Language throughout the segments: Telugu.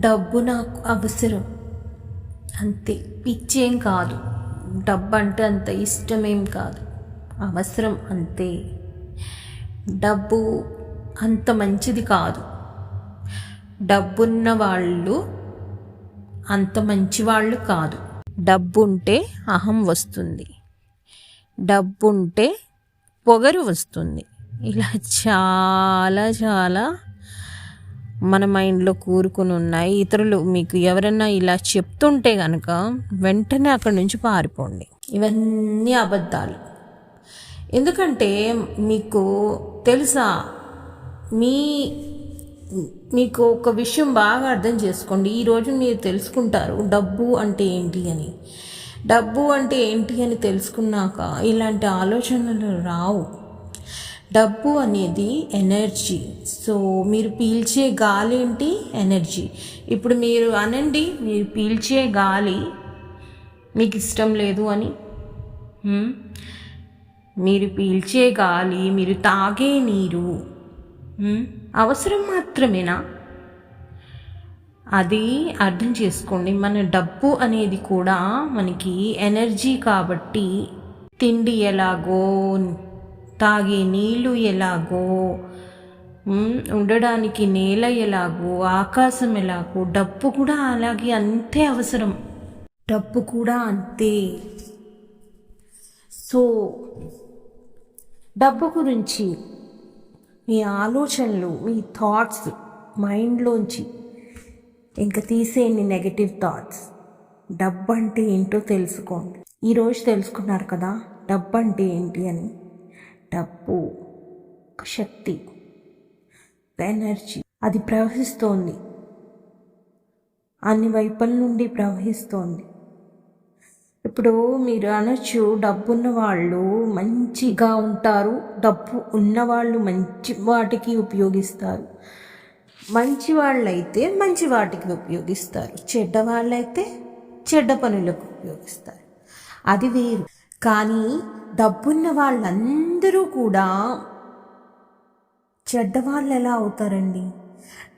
డబ్బు నాకు అవసరం. అంతే పిచ్చేం కాదు. డబ్బు అంటే అంత ఇష్టమేం కాదు. అవసరం అంతే. డబ్బు అంత మంచిది కాదు. డబ్బున్న వాళ్ళు అంత మంచివాళ్ళు కాదు. డబ్బుంటే అహం వస్తుంది. డబ్బుంటే పొగరు వస్తుంది. ఇలా చాలా చాలా మన మైండ్లో కూరుకుని ఉన్నాయి ఇతరులు మీకు ఎవరైనా ఇలా చెప్తుంటే కనుక వెంటనే అక్కడి నుంచి పారిపోండి. ఇవన్నీ అబద్ధాలు. ఎందుకంటే మీకు తెలుసా మీ మీకు ఒక విషయం బాగా అర్థం చేసుకోండి. ఈరోజు మీరు తెలుసుకుంటారు డబ్బు అంటే ఏంటి అని. డబ్బు అంటే ఏంటి అని తెలుసుకున్నాక ఇలాంటి ఆలోచనలు రావు. డబ్బు అనేది ఎనర్జీ. సో మీరు పీల్చే గాలి ఏంటి? ఎనర్జీ. ఇప్పుడు మీరు అనండి మీరు పీల్చే గాలి మీకు ఇష్టం లేదు అని. మీరు పీల్చే గాలి మీరు తాగే నీరు. అవసరం మాత్రమేనా? అది అర్థం చేసుకోండి. మన డబ్బు అనేది కూడా మనకి ఎనర్జీ కాబట్టి తిండి ఎలాగో తాగే నీళ్ళు ఎలాగో ఉండడానికి నేల ఎలాగో ఆకాశం ఎలాగో డబ్బు కూడా అలాగే అంతే అవసరం. డబ్బు కూడా అంతే. సో డబ్బు గురించి మీ ఆలోచనలు మీ థాట్స్ మైండ్లోంచి ఇంకా తీసేయండి నెగటివ్ థాట్స్ డబ్బు అంటే ఏంటో తెలుసుకోండి. ఈరోజు తెలుసుకున్నారు కదా డబ్బు అంటే ఏంటి అని. డబ్బు శక్తి ఎనర్జీ అది ప్రవహిస్తోంది. అన్ని వైపుల నుండి ప్రవహిస్తోంది. ఇప్పుడు మీరు అనొచ్చు డబ్బున్న వాళ్ళు మంచిగా ఉంటారు డబ్బు ఉన్నవాళ్ళు మంచి వాటికి ఉపయోగిస్తారు. మంచి వాళ్ళైతే మంచి వాటికి ఉపయోగిస్తారు. చెడ్డ వాళ్ళైతే చెడ్డ పనులకు ఉపయోగిస్తారు. అది వేరు. కానీ డబ్బున్న వాళ్ళందరూ కూడా చెడ్డవాళ్ళు ఎలా అవుతారండి?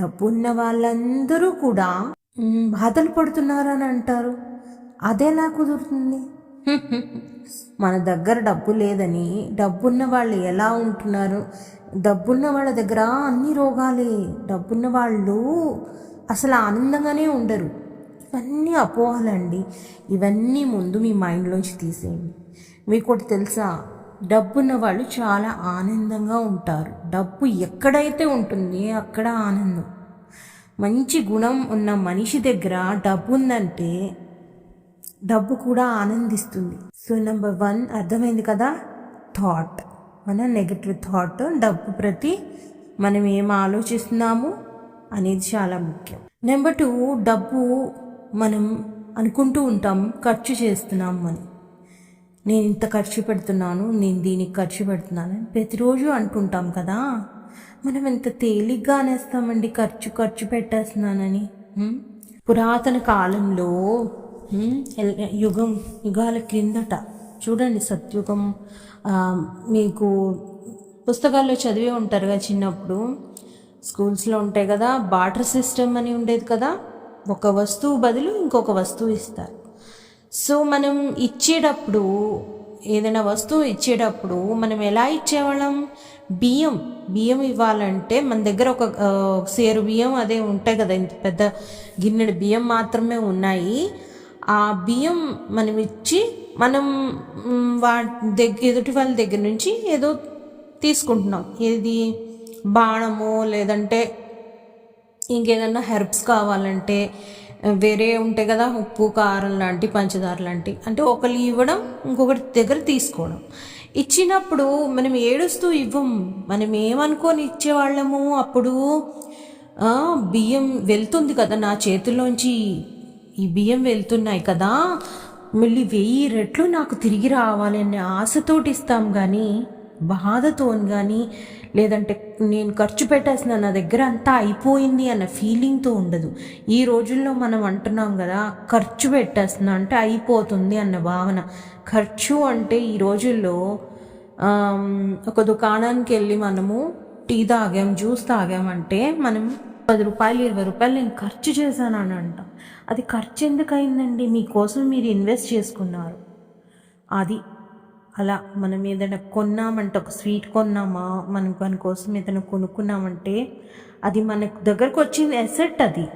డబ్బున్న వాళ్ళందరూ కూడా బాధలు పడుతున్నారని అంటారు. అదేలా కుదురుతుంది? మన దగ్గర డబ్బు లేదని డబ్బున్న వాళ్ళు ఎలా ఉంటున్నారు? డబ్బున్న వాళ్ళ దగ్గర అన్ని రోగాలే. డబ్బున్న వాళ్ళు అసలు ఆనందంగానే ఉండరు. ఇవన్నీ అపోహలండి. ఇవన్నీ ముందు మీ మైండ్లోంచి తీసేయండి. మీకు తెలుసా? డబ్బున్న వాళ్ళు చాలా ఆనందంగా ఉంటారు. డబ్బు ఎక్కడైతే ఉంటుంది అక్కడ ఆనందం. మంచి గుణం ఉన్న మనిషి దగ్గర డబ్బు ఉందంటే డబ్బు కూడా ఆనందిస్తుంది. సో నెంబర్ వన్ అర్థమైంది కదా? థాట్ మన నెగటివ్ థాట్ డబ్బు ప్రతి మనం ఏం ఆలోచిస్తున్నాము అనేది చాలా ముఖ్యం. నెంబర్ టూ డబ్బు మనం అనుకుంటూ ఉంటాం ఖర్చు చేస్తున్నాం అని. నేను ఇంత ఖర్చు పెడుతున్నాను నేను దీనికి ఖర్చు పెడుతున్నాను అని ప్రతిరోజు అంటుంటాం కదా. మనం ఎంత తేలిగ్గా అనేస్తామండి ఖర్చు ఖర్చు పెట్టేస్తున్నానని. పురాతన కాలంలో యుగం యుగాల క్రిందట చూడండి సత్యుగం మీకు పుస్తకాల్లో చదివే ఉంటారు కదా చిన్నప్పుడు. స్కూల్స్లో ఉంటాయి కదా బాటర్ సిస్టమ్ అని ఉండేది కదా. ఒక వస్తువు బదులు ఇంకొక వస్తువు ఇస్తారు. సో మనం ఇచ్చేటప్పుడు ఏదైనా వస్తువు ఇచ్చేటప్పుడు మనం ఎలా ఇచ్చేవాళ్ళం? బియ్యం. బియ్యం ఇవ్వాలంటే మన దగ్గర ఒక సేరు బియ్యం అదే ఉంటాయి కదా. ఇంత పెద్ద గిన్నెడు బియ్యం మాత్రమే ఉన్నాయి. ఆ బియ్యం మనం ఇచ్చి మనం వా దగ్గర ఎదుటి వాళ్ళ దగ్గర నుంచి ఏదో తీసుకుంటున్నాం. ఏది? బాణము లేదంటే ఇంకేదన్నా హెర్బ్స్ కావాలంటే వేరే ఉంటాయి కదా ఉప్పు కారం లాంటి పంచదార లాంటి. అంటే ఒకరు ఇవ్వడం ఇంకొకటి దగ్గర తీసుకోవడం. ఇచ్చినప్పుడు మనం ఏడుస్తూ ఇవ్వం. మనం ఏమనుకొని ఇచ్చేవాళ్ళము? అప్పుడు బియ్యం వెళ్తుంది కదా నా చేతుల్లోంచి ఈ బియ్యం వెళ్తున్నాయి కదా మళ్ళీ వెయ్యి రెట్లు నాకు తిరిగి రావాలనే ఆశతోటి ఇస్తాం కానీ బాధతో కానీ లేదంటే నేను ఖర్చు పెట్టేసిన నా దగ్గర అంతా అయిపోయింది అన్న ఫీలింగ్తో ఉండదు. ఈ రోజుల్లో మనం అంటున్నాం కదా ఖర్చు పెట్టేస్తున్నా అంటే అయిపోతుంది అన్న భావన. ఖర్చు అంటే ఈ రోజుల్లో ఒక దుకాణానికి వెళ్ళి మనము టీ తాగాం జ్యూస్ తాగామంటే మనం పది రూపాయలు ఇరవై రూపాయలు నేను ఖర్చు చేశాను అని అది ఖర్చు ఎందుకు అయిందండి మీకోసం మీరు ఇన్వెస్ట్ చేసుకున్నారు. అది అలా మనం ఏదైనా కొన్నామంటే ఒక స్వీట్ కొన్నామా మనం మన కోసం ఏదైనా కొనుక్కున్నామంటే అది మన దగ్గరకు వచ్చిన ఎసెట్ అది.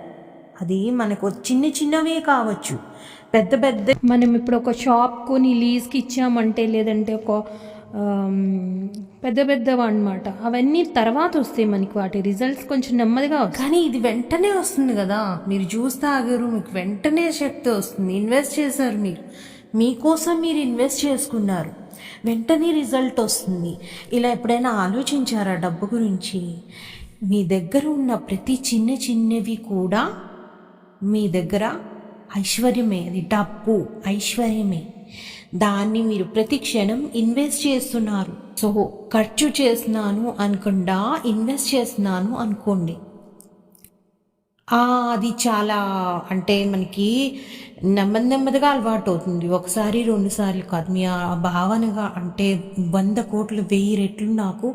అది మనకు చిన్న చిన్నవే కావచ్చు. పెద్ద పెద్ద మనం ఇప్పుడు ఒక షాప్ కొని లీజ్కి ఇచ్చామంటే లేదంటే ఒక పెద్ద పెద్దవి అన్నమాట అవన్నీ తర్వాత వస్తాయి మనకి వాటి రిజల్ట్స్ కొంచెం నెమ్మదిగా వస్తాయి. కానీ ఇది వెంటనే వస్తుంది కదా. మీరు జ్యూస్ తాగారు మీకు వెంటనే శక్తి వస్తుంది. ఇన్వెస్ట్ చేశారు మీరు. మీకోసం మీరు ఇన్వెస్ట్ చేసుకున్నారు. వెంటనే రిజల్ట్ వస్తుంది. ఇలా ఎప్పుడైనా ఆలోచించారా డబ్బు గురించి? మీ దగ్గర ఉన్న ప్రతి చిన్న చిన్నవి కూడా మీ దగ్గర ఐశ్వర్యమే. అది డబ్బు ఐశ్వర్యమే. దాన్ని మీరు ప్రతి క్షణం ఇన్వెస్ట్ చేస్తున్నారు. సో ఖర్చు చేస్తున్నాను అనుకుండా ఇన్వెస్ట్ చేస్తున్నాను అనుకోండి. అది చాలా అంటే మనకి నెమ్మది నెమ్మదిగా అలవాటు అవుతుంది ఒకసారి రెండు సార్లు కాదు. మీ ఆ భావనగా అంటే వంద కోట్లు వెయ్యి రెట్లు నాకు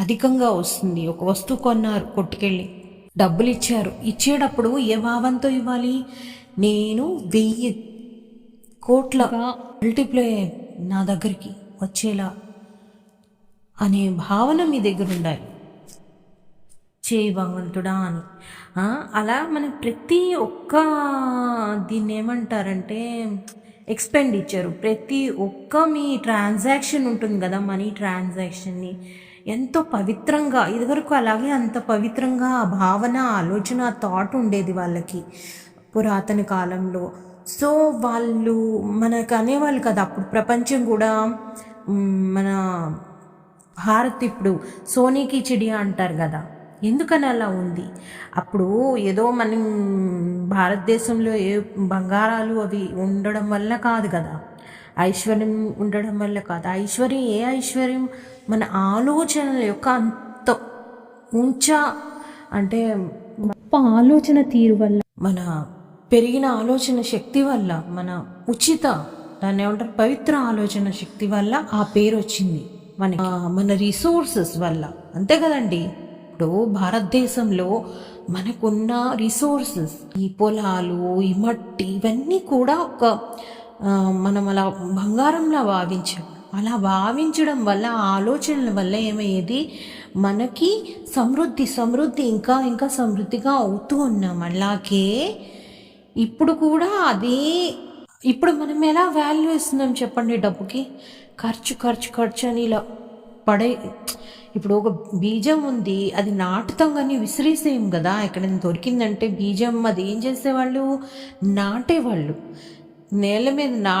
అధికంగా వస్తుంది. ఒక వస్తువు కొన్నారు కొట్టుకెళ్ళి డబ్బులు ఇచ్చారు ఇచ్చేటప్పుడు ఏ భావంతో ఇవ్వాలి? నేను వెయ్యి కోట్ల మల్టిప్లై నా దగ్గరికి వచ్చేలా అనే భావన మీ దగ్గర ఉండాలి చేయి భగవంతుడా అని అలా మనం ప్రతి ఒక్క దీన్ని ఏమంటారంటే ఎక్స్పెండిచర్. ప్రతి ఒక్క మీ ట్రాన్సాక్షన్ ఉంటుంది కదా మనీ ట్రాన్సాక్షన్ని. ఎంతో పవిత్రంగా ఇదివరకు అలాగే అంత పవిత్రంగా ఆ భావన ఆలోచన థాట్ ఉండేది వాళ్ళకి పురాతన కాలంలో. సో వాళ్ళు మనకు అనేవాళ్ళు కదా అప్పుడు ప్రపంచం కూడా మన భారత్ ఇప్పుడు సోనీ చిడియా అంటారు కదా. ఎందుకని అలా ఉంది? అప్పుడు ఏదో మనం భారతదేశంలో ఏ బంగారాలు అవి ఉండడం వల్ల కాదు కదా. ఐశ్వర్యం ఉండడం వల్ల కాదు. ఐశ్వర్యం ఏ ఐశ్వర్యం? మన ఆలోచనల యొక్క అంత ఉంచా అంటే గొప్ప ఆలోచన తీరు వల్ల మన పెరిగిన ఆలోచన శక్తి వల్ల మన ఉచిత దాన్ని ఏమంటారు? పవిత్ర ఆలోచన శక్తి వల్ల ఆ పేరు వచ్చింది. మన మన రిసోర్సెస్ వల్ల. అంతే కదండి? ఉన్నప్పుడు భారతదేశంలో మనకున్న రిసోర్సెస్ ఈ పొలాలు ఈ మట్టి ఇవన్నీ కూడా ఒక మనం అలా బంగారంలా భావించాం అలా భావించడం వల్ల ఆలోచనల వల్ల ఏమయ్యేది? మనకి సమృద్ధి సమృద్ధి ఇంకా ఇంకా సమృద్ధిగా అవుతూ ఉన్నాం. అలాగే ఇప్పుడు కూడా అదే ఇప్పుడు మనం ఎలా వాల్యూ ఇస్తున్నాం చెప్పండి డబ్బుకి? ఖర్చు ఖర్చు ఖర్చు అని ఇలా పడే ఇప్పుడు ఒక బీజం ఉంది అది నాటుతాం కానీ విసిరేసేయం కదా ఎక్కడైనా దొరికిందంటే బీజం అది ఏం చేసేవాళ్ళు? నాటేవాళ్ళు. నేల మీద నా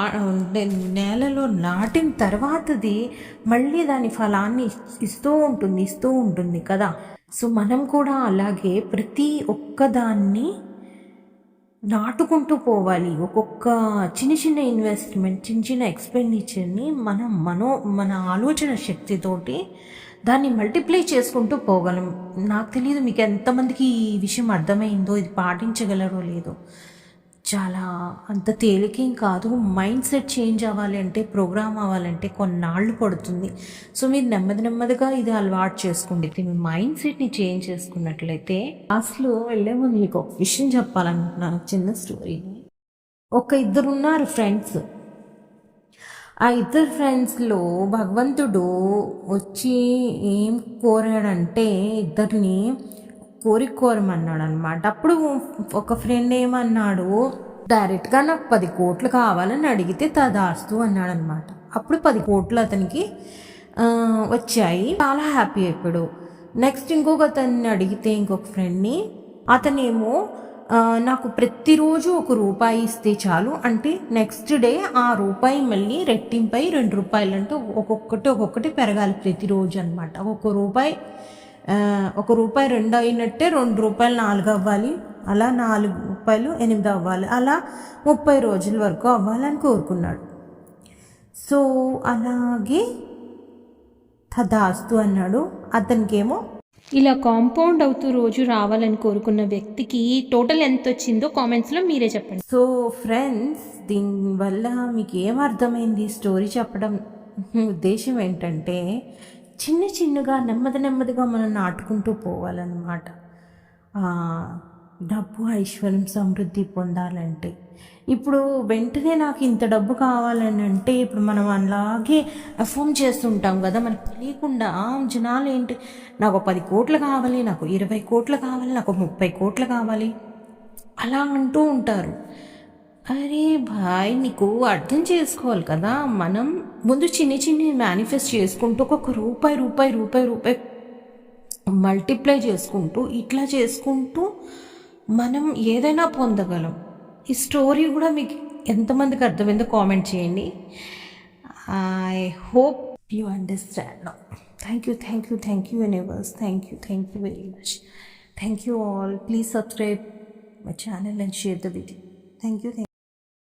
నేలలో నాటిన తర్వాతది మళ్ళీ దాని ఫలాన్ని ఇస్తూ ఉంటుంది ఇస్తూ ఉంటుంది కదా. సో మనం కూడా అలాగే ప్రతి ఒక్కదాన్ని నాటుకుంటూ పోవాలి. ఒక్కొక్క చిన్న చిన్న ఇన్వెస్ట్మెంట్ చిన్న చిన్న ఎక్స్పెండిచర్ని మన మనో మన ఆలోచన శక్తితోటి దాన్ని మల్టిప్లై చేసుకుంటూ పోగలం. నాకు తెలియదు మీకు ఎంతమందికి ఈ విషయం అర్థమైందో ఇది పాటించగలరో లేదో. చాలా అంత తేలికేం కాదు. మైండ్ సెట్ చేంజ్ అవ్వాలి అంటే ప్రోగ్రామ్ అవ్వాలంటే కొన్నాళ్ళు పడుతుంది. సో మీరు నెమ్మది నెమ్మదిగా ఇది అలవాటు చేసుకోండి. మీ మైండ్ సెట్ని చేంజ్ చేసుకున్నట్లయితే అసలు వెళ్ళే ముందు మీకు ఒక విషయం చెప్పాలనుకుంటున్నాను. చిన్న స్టోరీని ఒక ఇద్దరు ఉన్నారు ఫ్రెండ్స్. ఆ ఇద్దరు ఫ్రెండ్స్లో భగవంతుడు వచ్చి ఏం కోరాడంటే ఇద్దరిని కోరిక కోరమన్నాడు అనమాట అప్పుడు ఒక ఫ్రెండ్ ఏమన్నాడు డైరెక్ట్గా నాకు పది కోట్లు కావాలని అడిగితే తదాస్తు అన్నాడు అనమాట అప్పుడు పది కోట్లు అతనికి వచ్చాయి. చాలా హ్యాపీ అయిపోయాడు. నెక్స్ట్ ఇంకొక అతన్ని అడిగితే ఇంకొక ఫ్రెండ్ని అతనేమో నాకు ప్రతిరోజు ఒక రూపాయి ఇస్తే చాలు. అంటే నెక్స్ట్ డే ఆ రూపాయి మళ్ళీ రెట్టింపై రెండు రూపాయలు అంటే ఒక్కొక్కటి ఒక్కొక్కటి పెరగాలి ప్రతిరోజు అనమాట ఒక్కొక్క రూపాయి ఒక రూపాయి రెండు అయినట్టే రెండు రూపాయలు నాలుగు అవ్వాలి. అలా నాలుగు రూపాయలు ఎనిమిది అవ్వాలి. అలా ముప్పై రోజుల వరకు అవ్వాలని కోరుకున్నాడు. సో అలాగే తదాస్తు అన్నాడు. అతనికేమో ఇలా కాంపౌండ్ అవుతూ రోజు రావాలని కోరుకున్న వ్యక్తికి టోటల్ ఎంత వచ్చిందో కామెంట్స్లో మీరే చెప్పండి. సో ఫ్రెండ్స్ దీనివల్ల మీకు ఏం అర్థమైంది స్టోరీ చెప్పడం? ఉద్దేశం ఏంటంటే చిన్న చిన్నగా నెమ్మది నెమ్మదిగా మనం నాటుకుంటూ పోవాలన్నమాట. డబ్బు ఐశ్వర్యం సమృద్ధి పొందాలంటే. ఇప్పుడు వెంటనే నాకు ఇంత డబ్బు కావాలని అంటే ఇప్పుడు మనం అలాగే అఫోమ్ చేస్తుంటాం కదా మనకు తెలియకుండా జనాలు ఏంటి? నాకు పది కోట్లు కావాలి నాకు ఇరవై కోట్లు కావాలి నాకు ముప్పై కోట్లు కావాలి. అలా అంటూ ఉంటారు. అరే భాయ్ నీకు అర్థం చేసుకోవాలి కదా. మనం ముందు చిన్ని చిన్ని మేనిఫెస్ట్ చేసుకుంటూ ఒక్కొక్క రూపాయి రూపాయి రూపాయి రూపాయి మల్టిప్లై చేసుకుంటూ ఇట్లా చేసుకుంటూ మనం ఏదైనా పొందగలం. ఈ స్టోరీ కూడా మీకు ఎంతమందికి అర్థమైందో కామెంట్ చేయండి. I hope you understand thank you thank you thank you universe thank you thank you very much thank you all please subscribe my channel and share the video thank you